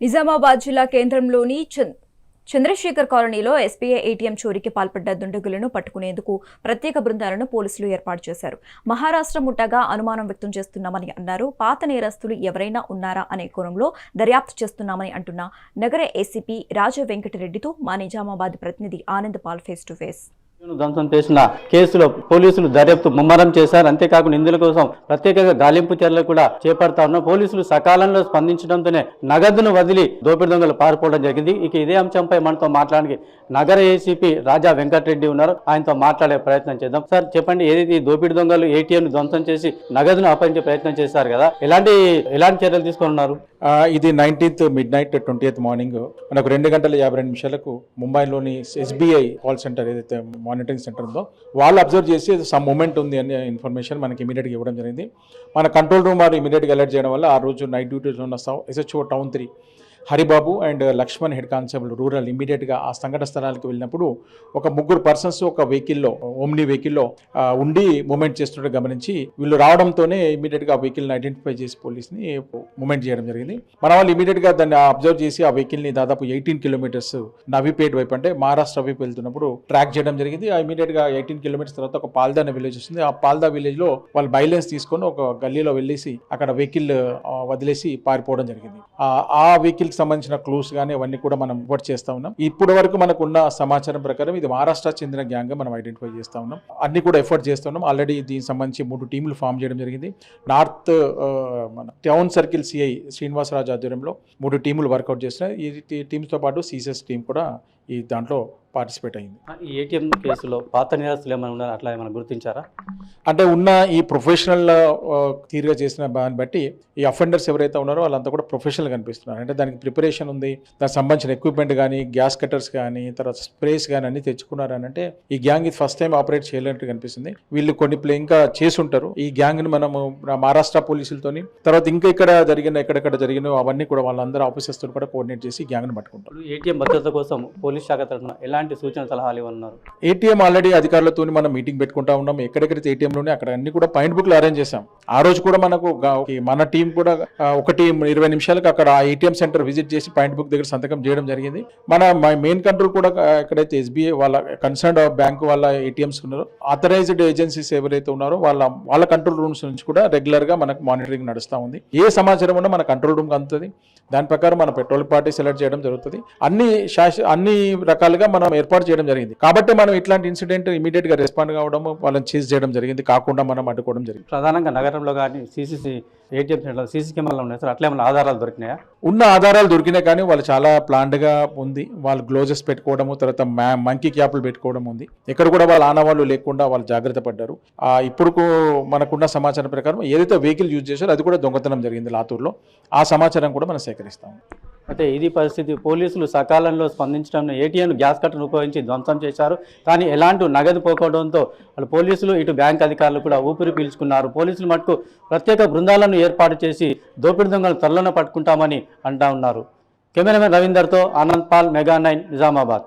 నిజామాబాద్ జిల్లా కేంద్రంలోని చంద్- చంద్రశేఖర్ కాలనీలో ఎస్బీఐ ఏటీఎం చోరీకి పాల్పడ్డ దుండగులను పట్టుకునేందుకు ప్రత్యేక బృందాలను పోలీసులు ఏర్పాటు చేశారు. మహారాష్ట్ర ముట్టగా అనుమానం వ్యక్తం చేస్తున్నామని అన్నారు. పాత నేరస్తులు ఎవరైనా ఉన్నారా అనే కోణంలో దర్యాప్తు చేస్తున్నామని అంటున్న నగర ఏసీపీ రాజా వెంకటరెడ్డితో మా నిజామాబాద్ ప్రతినిధి Anand Paul face to face. ధ్వంసం చేసిన కేసులో పోలీసులు దర్యాప్తు ముమ్మరం చేశారు. అంతేకాకుండా ఇందుల కోసం ప్రత్యేకంగా గాలింపు చర్యలు కూడా చేపడతా ఉన్నారు పోలీసులు సకాలంలో స్పందించడంతోనే నగదును వదిలి దోపిడి దొంగలు పారిపోవడం జరిగింది. ఇక ఇదే అంశంపై మనతో మాట్లాడడానికి నగర ఏసీపీ రాజా వెంకటరెడ్డి ఉన్నారు. ఆయనతో మాట్లాడే ప్రయత్నం చేద్దాం. సార్ చెప్పండి ఏదైతే దోపిడి దొంగలు ఏటీఎం ధ్వంసం చేసి నగదును అపహరించే ప్రయత్నం చేశారు కదా ఎలాంటి ఎలాంటి చర్యలు తీసుకొని ఉన్నారు? ఇది nineteenth midnight twenty morning మనకు రెండు గంటల యాభై రెండు నిమిషాలకు ముంబైలోని ఎస్బీఐ కాల్ సెంటర్ ఏదైతే మానిటరింగ్ సెంటర్ ఉందో వాళ్ళు అబ్జర్వ్ చేసి సమ్ మూమెంట్ ఉంది అనే ఇన్ఫర్మేషన్ మనకి ఇమీడియట్గా ఇవ్వడం జరిగింది. మన కంట్రోల్ రూమ్ వారు ఇమీడియట్గా అలర్ట్ చేయడం వల్ల ఆ రోజు నైట్ డ్యూటీలో ఉన్న SHO town three Haribabu and Laxman head constable rural ఇమీడియట్గా ఆ సంఘటన స్థలానికి వెళ్ళినప్పుడు ఒక ముగ్గురు పర్సన్స్ ఒక వెహికల్లో ఓమ్ని వెహికల్లో ఉండి మూమెంట్ చేస్తుంటే గమనించి వీళ్ళు రావడంతోనే ఇమీడియట్గా ఆ వెహికల్ని ఐడెంటిఫై చేసి పోలీస్ని మూమెంట్ చేయడం జరిగింది. మన వాళ్ళు ఇమీడియట్గా దాన్ని అబ్జర్వ్ చేసి ఆ వెహికల్ని దాదాపు ఎయిటీన్ కిలోమీటర్స్ నవీపేట్ వైపు అంటే మహారాష్ట్ర వైపు వెళ్తున్నప్పుడు ట్రాక్ చేయడం జరిగింది. ఆ ఇమీడియట్గా ఎయిటీన్ కిలోమీటర్స్ తర్వాత ఒక పాల్దా అనే విలేజ్ వస్తుంది. ఆ పాల్దా విలేజ్లో వాళ్ళు బైలెన్స్ తీసుకొని ఒక గల్లీలో వెళ్ళేసి అక్కడ వెహికల్ వదిలేసి పారిపోవడం జరిగింది. ఆ వెహికల్స్ సంబంధించిన క్లూస్ కానీ అవన్నీ కూడా మనం రిపోర్ట్ చేస్తా ఉన్నాం. ఇప్పటి వరకు మనకున్న సమాచారం ప్రకారం ఇది మహారాష్ట్ర చెందిన గ్యాంగ్ మనం ఐడెంటిఫై చేస్తా ఉన్నాం. అన్ని కూడా ఎఫర్ట్ చేస్తా ఉన్నాం. ఆల్రెడీ దీనికి సంబంధించి మూడు టీంలు ఫామ్ చేయడం జరిగింది. నార్త్ uh, మన టౌన్ సర్కిల్ సిఐ శ్రీనివాసరాజు ఆధ్వర్యంలో మూడు టీములు వర్కౌట్ చేస్తున్నాయి. ఈ టీమ్స్తో పాటు సీసెస్ టీం కూడా ఈ దాంట్లో పార్టిసిపేట్ అయింది. ఈ ఏటీఎం కేసులో పాత నేరస్తులు ఏమైనా ఉన్నారు అట్లా ఏమైనా గుర్తించారా? అంటే ఉన్న ఈ ప్రొఫెషనల్ తీరుగా చేసిన దాన్ని బట్టి ఈ అఫెండర్స్ ఎవరైతే ఉన్నారో వాళ్ళంతా కూడా ప్రొఫెషనల్ కనిపిస్తున్నారు. అంటే దానికి ప్రిపరేషన్ ఉంది. దానికి సంబంధించిన ఎక్విప్మెంట్ కానీ గ్యాస్ కట్టర్స్ కానీ తర్వాత స్ప్రేస్ కానీ అన్ని తెచ్చుకున్నారు అని అంటే ఈ గ్యాంగ్ ఇది ఫస్ట్ టైం ఆపరేట్ చేయలేనట్టు కనిపిస్తుంది. వీళ్ళు కొన్ని ప్లే ఇంకా చేసుంటారు ఈ గ్యాంగ్ని మనము మహారాష్ట్ర పోలీసులతోని తర్వాత ఇంకా ఇక్కడ జరిగిన ఎక్కడెక్కడ జరిగిన అవన్నీ కూడా వాళ్ళందరూ ఆఫీసర్స్తో కూడా కోఆర్డినేట్ చేసి గ్యాంగ్ని పట్టుకుంటారు ఏటీఎం భద్రత కోసం పోలీస్ శాఖ తరఫున ఎలాంటి సూచన సలహాలు ఇవ్వన్నారు ఏటీఎం ఆల్రెడీ అధికారులతో మనం మీటింగ్ పెట్టుకుంటా ఉన్నాం. ఎక్కడెక్కడైతే ఏటీఎంలోనే అక్కడ అన్ని కూడా పాయింట్ బుక్లు అరేంజ్ చేశాం. ఆ రోజు కూడా మనకు మన టీం కూడా ఒకటి ఇరవై నిమిషాలకు అక్కడ ఆ ఏటీఎం సెంటర్ విజిట్ చేసి పాయింట్ బుక్ దగ్గర సంతకం చేయడం జరిగింది. మన మెయిన్ కంట్రోల్ కూడా ఎక్కడైతే ఎస్బీఐ వాళ్ళ కన్సర్న్ బ్యాంక్ వాళ్ళ ఏటీఎంస్ ఉన్నారో ఆథరైజ్డ్ ఏజెన్సీస్ ఎవరైతే ఉన్నారో వాళ్ళ వాళ్ళ కంట్రోల్ రూమ్స్ నుంచి కూడా రెగ్యులర్గా మనకు మానిటరింగ్ నడుస్తూ ఉంది. ఏ సమాచారం ఉన్నా మన కంట్రోల్ రూమ్కి అందుతుంది. దాని ప్రకారం మన పెట్రోల్ పార్టీ సెలెక్ట్ చేయడం జరుగుతుంది. అన్ని శాశ్వ అన్ని రకాలుగా మనం ఏర్పాటు చేయడం జరిగింది. కాబట్టి మనం ఇట్లాంటి ఇన్సిడెంట్ ఇమీడియట్గా రెస్పాండ్ కావడం వాళ్ళని చేజ్ చేయడం జరిగింది. కాకుండా మనం అడ్డుకోవడం జరిగింది. ప్రధానంగా నగరంలో కానీ సీసీసీ ఏటీఎం సీసీ కెమెరాలు ఉన్నాయి సార్. అట్లా ఏమైనా ఆధారాలు దొరికినాయా? ఉన్న ఆధారాలు దొరికినాయి కానీ వాళ్ళు చాలా ప్లాండ్గా ఉంది. వాళ్ళు గ్లోజెస్ పెట్టుకోవడము తర్వాత మంకీ క్యాప్లు పెట్టుకోవడం ఉంది. ఎక్కడ కూడా వాళ్ళ ఆనవాళ్ళు లేకుండా వాళ్ళు జాగ్రత్త పడ్డారు. ఆ, ఇప్పుడు మనకున్న సమాచారం ప్రకారం ఏదైతే వెహికల్ యూజ్ చేశారో అది కూడా దొంగతనం జరిగింది లాతూర్లో. ఆ సమాచారం కూడా మనం సేకరిస్తాం అయితే ఇది పరిస్థితి. పోలీసులు సకాలంలో స్పందించడం ఏటీఎం గ్యాస్ కట్టను ఉపయోగించి ధ్వంసం చేశారు. కానీ ఎలాంటి నగదు పోకపోవడంతో వాళ్ళు పోలీసులు ఇటు బ్యాంక్ అధికారులు కూడా ఊపిరి పీల్చుకున్నారు. పోలీసులు మటుకు ప్రత్యేక బృందాలను ఏర్పాటు చేసి దోపిడి దొంగలు త్వరలోనే పట్టుకుంటామని అంటా ఉన్నారు. కెమెరామెన్ రవీందర్తో ఆనంద్ పాల్ మెగా నైన్ నిజామాబాద్.